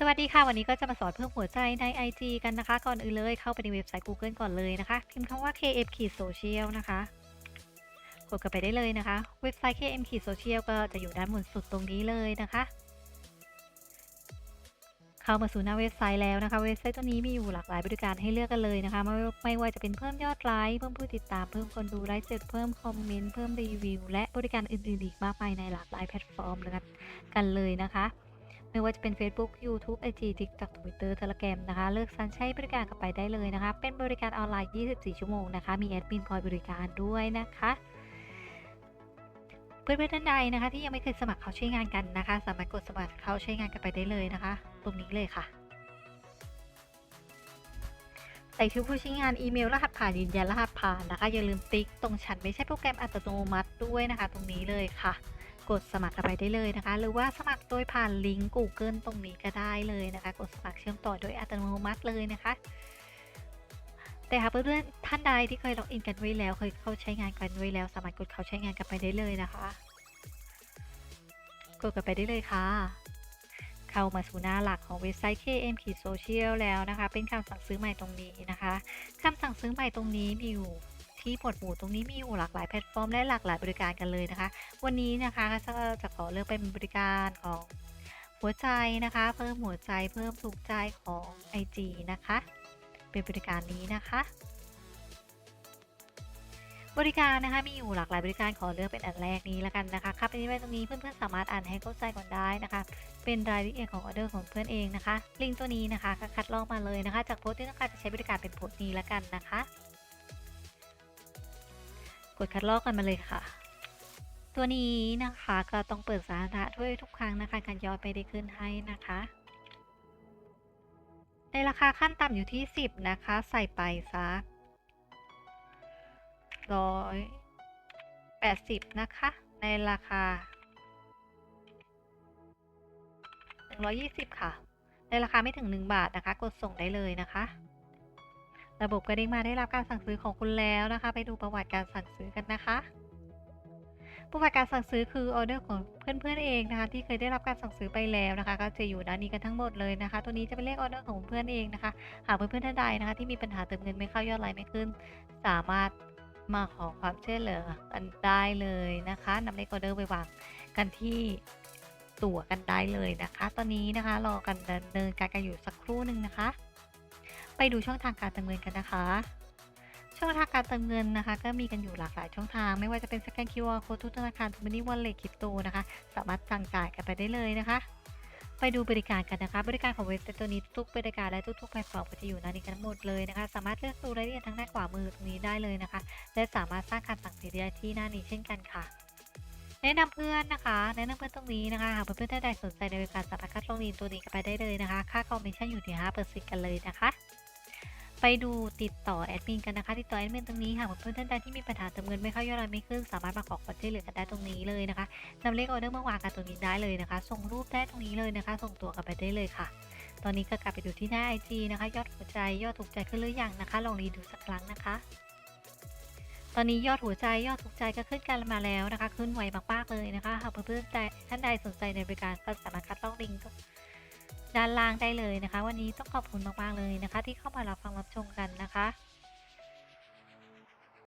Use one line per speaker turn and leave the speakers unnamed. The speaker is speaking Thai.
สวัสดีค่ะ วันนี้ก็จะมาสอนเพิ่มหัวใจใน IG กันนะคะ ก่อนอื่นเลยเข้าไปในเว็บไซต์ Google ก่อนเลยนะคะ พิมพ์คำว่า km social นะคะ กดกันไปได้เลยนะคะ เว็บไซต์ km social ก็จะอยู่ด้านบนสุดตรงนี้เลยนะคะ เข้ามาสู่หน้าเว็บไซต์แล้วนะคะ เว็บไซต์ตัวนี้มีอยู่หลากหลายบริการให้เลือกกันเลยนะคะ ไม่ไม่ว่าจะเป็นเพิ่มยอดไลค์เพิ่มผู้ติดตามเพิ่มคนดูไลฟ์สดเพิ่มคอมเมนต์เพิ่มรีวิวและบริการอื่นๆอีกมากมายในหลากหลายแพลตฟอร์มกันเลยนะคะ ไม่ว่าจะเป็น Facebook YouTube IG TikTok Twitter Telegram นะคะ เลือกสรรใช้บริการกันไปได้เลยนะคะ เป็นบริการออนไลน์ 24 ชั่วโมงนะคะ มีแอดมินคอยบริการด้วยนะคะเพื่อนๆท่านใดนะคะที่ยังไม่เคยสมัครเขาใช้งานกันนะคะ สามารถกดสมัครเขาใช้งานกันไปได้เลยนะคะ ตรงนี้เลยค่ะใส่ชื่อผู้ใช้งานอีเมลรหัสผ่านยืนยันรหัสผ่านนะคะอย่าลืมติ๊กตรงฉันไม่ใช่โปรแกรมอัตโนมัติด้วยนะคะ ตรงนี้เลยค่ะ กดสมัครกันไปได้เลยนะคะ หรือว่าสมัครโดยผ่านลิงก์ Google ตรงนี้ก็ได้เลยนะคะ กดสมัครเชื่อมต่อโดยอัตโนมัติเลยนะคะ แต่หากเพื่อนๆท่านใดที่เคยล็อกอินกันไว้แล้ว เคยเข้าใช้งานกันไว้แล้ว สามารถกดเข้าใช้งานกันไปได้เลยนะคะ กดกันไปได้เลยค่ะเข้ามาสู่หน้าหลักของเว็บไซต์ KM Social แล้วนะคะ เป็นคำสั่งซื้อใหม่ตรงนี้นะคะ คำสั่งซื้อใหม่ตรงนี้มีอยู่ ที่หมวดหมู่ตรงนี้มีอยู่หลากหลายแพลตฟอร์มและหลากหลายบริการกันเลยนะคะ วันนี้นะคะก็จะขอเลือกเป็นบริการของหัวใจนะคะ เพิ่มหัวใจเพิ่มถูกใจของ IG นะคะ เป็นบริการนี้นะคะ บริการนะคะมีอยู่หลากหลายบริการขอเลือกเป็นอันแรกนี้แล้วกันนะคะครับอันนี้ไว้ตรงนี้เพื่อนๆสามารถอ่านให้เข้าใจก่อนได้นะคะ เป็นรายละเอียดของออเดอร์ของเพื่อนเองนะคะลิงก์ตัวนี้นะคะก็คัดลอกมาเลยนะคะ จากโพสต์ที่ต้องการจะใช้บริการเป็นโพสต์นี้แล้วกันนะคะ กดคัดลอกกันมาเลยค่ะ ตัวนี้นะคะก็ต้องเปิดสาธารณะด้วยทุกครั้งนะคะการย้อดไม่ได้ขึ้นให้นะคะ ในราคาขั้นต่ำอยู่ที่ 10 นะคะ ใส่ไปสักร้อยแปดสิบนะคะ ในราคา120 ค่ะ ในราคาไม่ถึง 1 บาทนะคะ กดส่งได้เลยนะคะ ระบบกระดิ่งมาได้รับการสั่งซื้อของคุณแล้วนะคะ ไปดูประวัติการสั่งซื้อกันนะคะ ประวัติการสั่งซื้อคือออเดอร์ของเพื่อนๆเองนะคะ ที่เคยได้รับการสั่งซื้อไปแล้วนะคะ ก็จะอยู่ด้านนี้กันทั้งหมดเลยนะคะ ตัวนี้จะเป็นเลขออเดอร์ของเพื่อนเองนะคะ หากเพื่อนๆท่านใดนะคะ ที่มีปัญหาเติมเงินไม่เข้ายอดไลน์ไม่ขึ้น สามารถมาขอความช่วยเหลือกันได้เลยนะคะนำเลขออเดอร์ไปวางกันที่ตั๋วกันได้เลยนะคะ ตอนนี้นะคะรอกันดำเนินการกันอยู่สักครู่หนึ่งนะคะ ไปดูช่องทางการเติมเงินกันนะคะ ช่องทางการเติมเงินนะคะ ก็มีกันอยู่หลากหลายช่องทาง ไม่ว่าจะเป็นสแกน QR Code ทุกธนาคารทูมินิวอลเล็ตคริปโตนะคะ สามารถสั่งจ่ายกันไปได้เลยนะคะ ไปดูบริการกันนะคะ บริการของเว็บไซต์ตัวนี้ทุกบริการและทุกๆแพลตฟอร์มก็จะอยู่หน้านี้กันทั้งหมดเลยนะคะ สามารถเลือกดูรายละเอียดทางด้านขวามือตรงนี้ได้เลยนะคะ และสามารถสร้างการสั่งซื้อได้ที่หน้านี้เช่นกันค่ะแนะนำเพื่อนนะคะแนะนำเพื่อนตรงนี้นะคะหากเพื่อนๆท่านใดสนใจในบริการสามารถคัดลงลิงก์ตัวนี้กันไปได้เลยนะคะ ค่าคอมมิชชั่นอยู่ที่5%กันเลยนะคะ ไปดูติดต่อแอดมินกันนะคะ ติดต่อแอดมินตรงนี้หากเพื่อนๆท่านใดที่มีปัญหาเติมเงินไม่เข้ายอดไลน์ไม่ขึ้นสามารถมาขอความช่วยเหลือกันได้ตรงนี้เลยนะคะนำเลขออเดอร์มาวางกันตรงนี้ได้เลยนะคะ ส่งรูปได้ตรงนี้เลยนะคะ ส่งตัวกันไปได้เลยค่ะ ตอนนี้ก็กลับไปดูที่หน้า IG นะคะ ยอดหัวใจยอดถูกใจขึ้นหรือยังนะคะ ลองรีดูสักครั้งนะคะตอนนี้ยอดหัวใจยอดถูกใจก็ขึ้นกันมาแล้วนะคะ ขึ้นไวมากๆเลยนะคะหากเพื่อนๆท่านใดสนใจในบริการก็สามารถคัดลอกลิงก์ ด้านล่างได้เลยนะคะ วันนี้ต้องขอบคุณมากๆเลยนะคะ ที่เข้ามารับฟังรับชมกันนะคะ